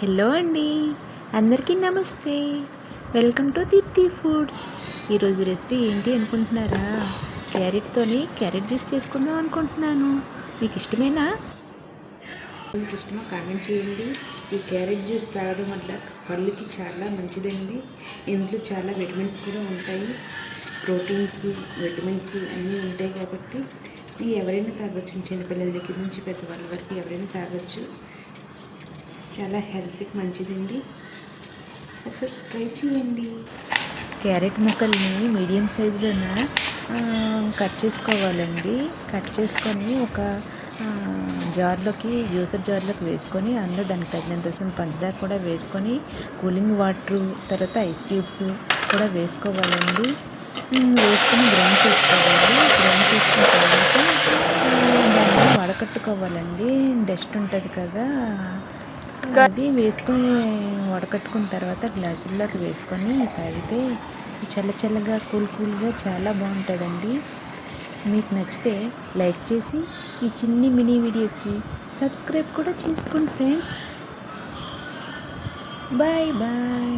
Hello అండి. అందరికీ నమస్తే. Welcome to Deepthi foods. ఈరోజు రెసిపీ ఏంటి అనుకుంటున్నారా? క్యారెట్తోని క్యారెట్ జ్యూస్ చేసుకుందాం అనుకుంటున్నాను. మీకు ఇష్టమేనా? మీకు ఇష్టమో కామెంట్ చేయండి. ఈ క్యారెట్ జ్యూస్ తాగడం వల్ల కళ్ళుకి చాలా మంచిదండి. ఇందులో చాలా విటమిన్స్ కూడా ఉంటాయి. ప్రోటీన్స్ విటమిన్స్ అన్నీ ఉంటాయి కాబట్టి ఎవరైనా తాగొచ్చు. చిన్నపిల్లల దగ్గర నుంచి పెద్దవాళ్ళ వరకు ఎవరైనా తాగొచ్చు. చాలా హెల్త్కి మంచిదండి. ఒకసారి ట్రై చేయండి. క్యారెట్ ముక్కల్ని మీడియం సైజులోన కట్ చేసుకోవాలండి. కట్ చేసుకొని ఒక జార్లోకి జ్యూసర్ జార్లోకి వేసుకొని అందులో దానికి తగినంత పంచదార కూడా వేసుకొని కూలింగ్ వాటర్ తర్వాత ఐస్ క్యూబ్స్ కూడా వేసుకోవాలండి. వేసుకొని గ్రైండ్ చేసుకోవాలి. గ్రైండ్ చేసుకున్న తర్వాత దాన్ని వడకట్టుకోవాలండి. డస్ట్ ఉంటుంది కదా. అది వేసుకొని వడకట్టుకున్న తర్వాత గ్లాసుల్లోకి వేసుకొని తాగితే చల్ల చల్లగా కూల్ కూల్గా చాలా బాగుంటుందండి. మీకు నచ్చితే లైక్ చేసి ఈ చిన్ని మినీ వీడియోకి సబ్స్క్రైబ్ కూడా చేసుకోండి ఫ్రెండ్స్. Bye bye.